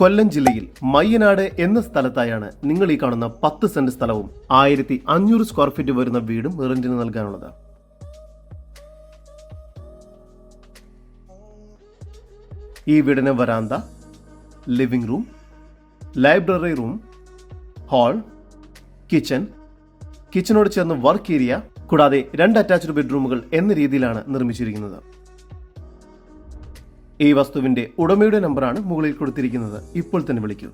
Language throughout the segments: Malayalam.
കൊല്ലം ജില്ലയിൽ മയ്യനാട് എന്ന സ്ഥലത്തായാണ് നിങ്ങൾ ഈ കാണുന്ന പത്ത് സെന്റ് സ്ഥലവും ആയിരത്തി അഞ്ഞൂറ് സ്ക്വയർ ഫീറ്റ് വരുന്ന വീടും റെന്റിന് നൽകാനുള്ളത്. ഈ വീടിന് വരാന്ത living room library room hall kitchen കിച്ചനോട് ചേർന്ന് വർക്ക് ഏരിയ കൂടാതെ രണ്ട് അറ്റാച്ച്ഡ് ബെഡ്റൂമുകൾ എന്ന രീതിയിലാണ് നിർമ്മിച്ചിരിക്കുന്നത്. ഈ വസ്തുവിന്റെ ഉടമയുടെ നമ്പറാണ് മുകളിൽ കൊടുത്തിരിക്കുന്നത്. ഇപ്പോൾ തന്നെ വിളിക്കൂ.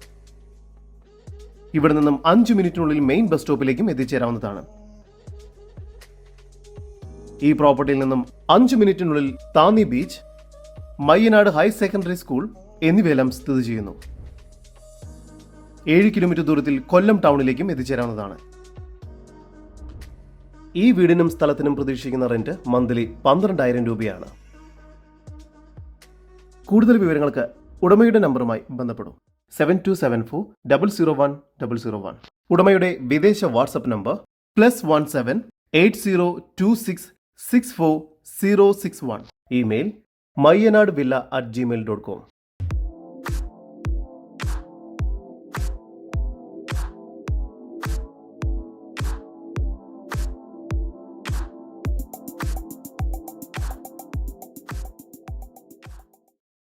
ഇവിടെ നിന്നും അഞ്ച് മിനിറ്റിനുള്ളിൽ മെയിൻ ബസ് സ്റ്റോപ്പിലേക്കും എത്തിച്ചേരാവുന്നതാണ്. ഈ പ്രോപ്പർട്ടിയിൽ നിന്നും അഞ്ച് മിനിറ്റിനുള്ളിൽ Thanni beach Mayyanad higher secondary school എന്നിവയെല്ലാം സ്ഥിതി ചെയ്യുന്നു. ഏഴ് കിലോമീറ്റർ ദൂരത്തിൽ കൊല്ലം ടൗണിലേക്കും എത്തിച്ചേരാവുന്നതാണ്. ഈ വീടിനും സ്ഥലത്തിനും പ്രതീക്ഷിക്കുന്ന റെന്റ് മന്ത്ലി പന്ത്രണ്ടായിരം രൂപയാണ്. കൂടുതൽ വിവരങ്ങൾക്ക് ഉടമയുടെ നമ്പറുമായി ബന്ധപ്പെടും. Seven two seven four double zero one double zero one. ഉടമയുടെ വിദേശ WhatsApp number plus one seven eight zero two six six four zero six one. Email Mayyanad villa at Gmail dot com